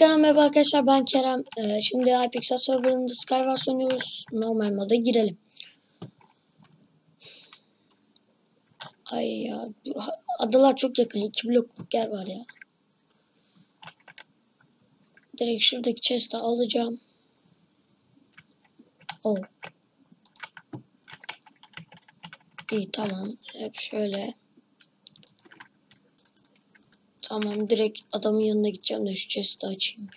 Merhaba arkadaşlar ben Kerem. Ee, şimdi iPixel serverında Skywars oynuyoruz. Normal moda girelim. Ay ya adalar çok yakın. iki blokluk yer var ya. Direkt şuradaki chest'i alacağım. Oh. İyi tamam. Hep şöyle. Tamam direkt adamın yanına gideceğim de şu chest'i açayım.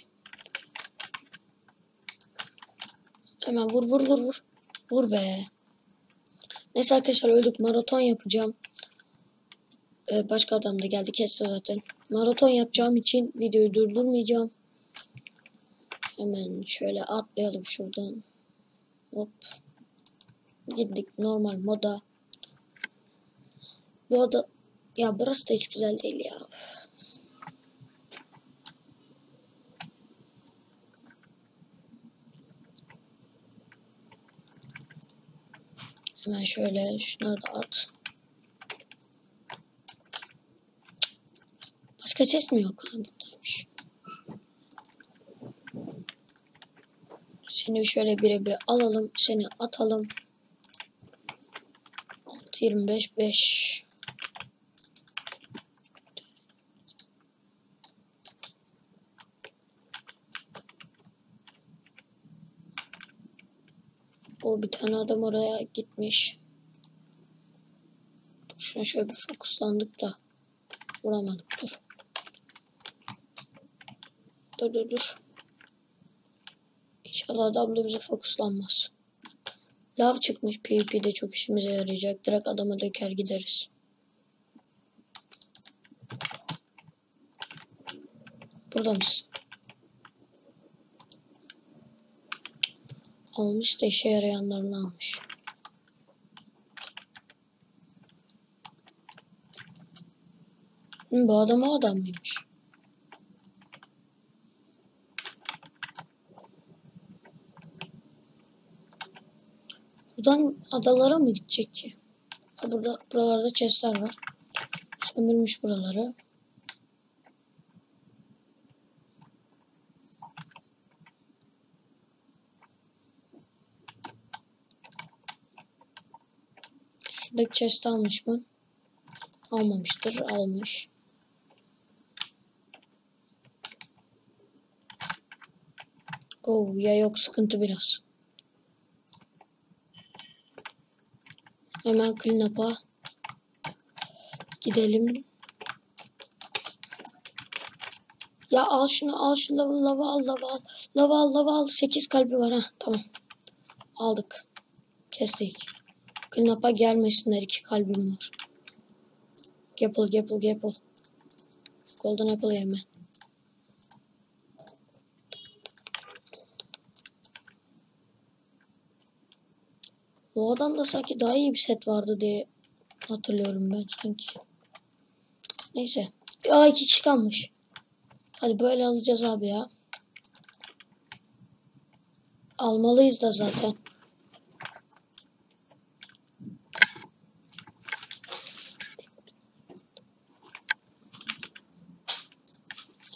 Hemen vur vur vur vur. Vur be. Neyse arkadaşlar öldük. Maraton yapacağım. Ee, başka adam da geldi kesti zaten. Maraton yapacağım için videoyu durdurmayacağım. Hemen şöyle atlayalım şuradan. Hop. Gittik normal moda. Bu oda ya burası da hiç güzel değil ya. Hemen şöyle şunları da at. Başka chest mi yok? Buradaymış. Seni şöyle birebir alalım. Seni atalım. 6 25 5 O bir tane adam oraya gitmiş. Dur şuna şöyle bir fokuslandık da. Vuramadık dur. Dur dur dur. İnşallah adam da bize fokuslanmaz. Lav çıkmış PvP'de çok işimize yarayacak. Direkt adama döker gideriz. Burada mısın? Almış da işe yarayanlarını almış. Hı, bu adam o adam mıymış? Buradan adalara mı gidecek ki? Burada buralarda chestler var. Sömürmüş buraları. Şuradaki chest almış mı? Almamıştır. Almış. Oh ya yok sıkıntı biraz. Hemen clean up'a gidelim. Ya al şunu al şunu lava, lava al lava al. Lava al lava al. 8 kalbi var ha. Tamam. Aldık. Kestik. Up'a gelmesinler. 2 kalbim var. Gapple gapple gapple. Golden apple hemen. O adamda sanki daha iyi bir set vardı diye hatırlıyorum ben sanki. Neyse. Aa iki kişi kalmış. Hadi böyle alacağız abi ya. Almalıyız da zaten.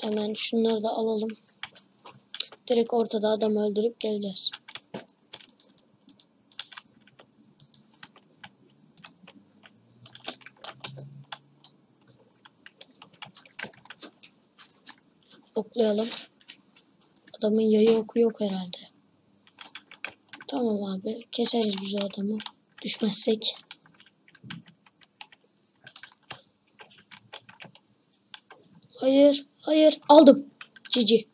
Hemen şunları da alalım. Direkt ortada adam öldürüp geleceğiz. Oklayalım. Adamın yayı oku yok herhalde. Tamam abi. Keseriz biz o adamı. Düşmezsek. Hayır. Hayır. Aldım. Cici.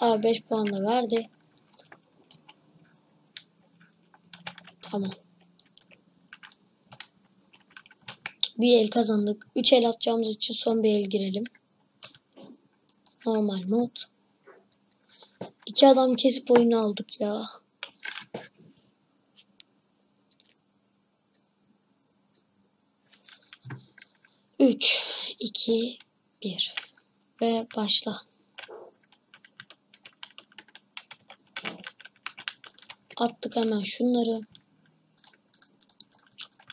Abi 5 puan da verdi. Tamam. Bir el kazandık. 3 el atacağımız için son bir el girelim. Normal mod. İki adam kesip oyunu aldık ya. Üç, iki, bir ve başla. Attık hemen şunları.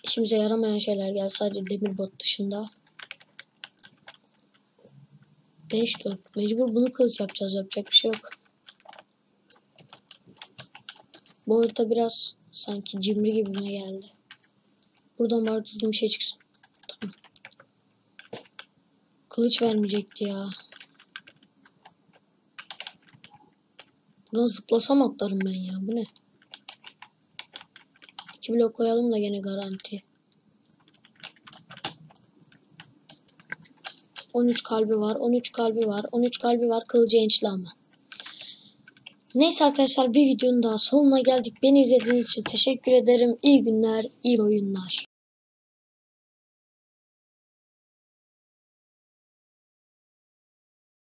İşimize yaramayan şeyler geldi sadece demir bot dışında. 5 4. Mecbur bunu kılıç yapacağız. Yapacak bir şey yok. Bu harita biraz sanki cimri gibime geldi. Buradan bari düzgün bir şey çıksın. Tamam. Kılıç vermeyecekti ya. Buradan zıplasam atlarım ben ya. Bu ne? İki blok koyalım da gene garanti. 13 kalbi var. 13 kalbi var. 13 kalbi var. Kılıcı ençli ama. Neyse arkadaşlar bir videonun daha sonuna geldik. Beni izlediğiniz için teşekkür ederim. İyi günler, iyi oyunlar.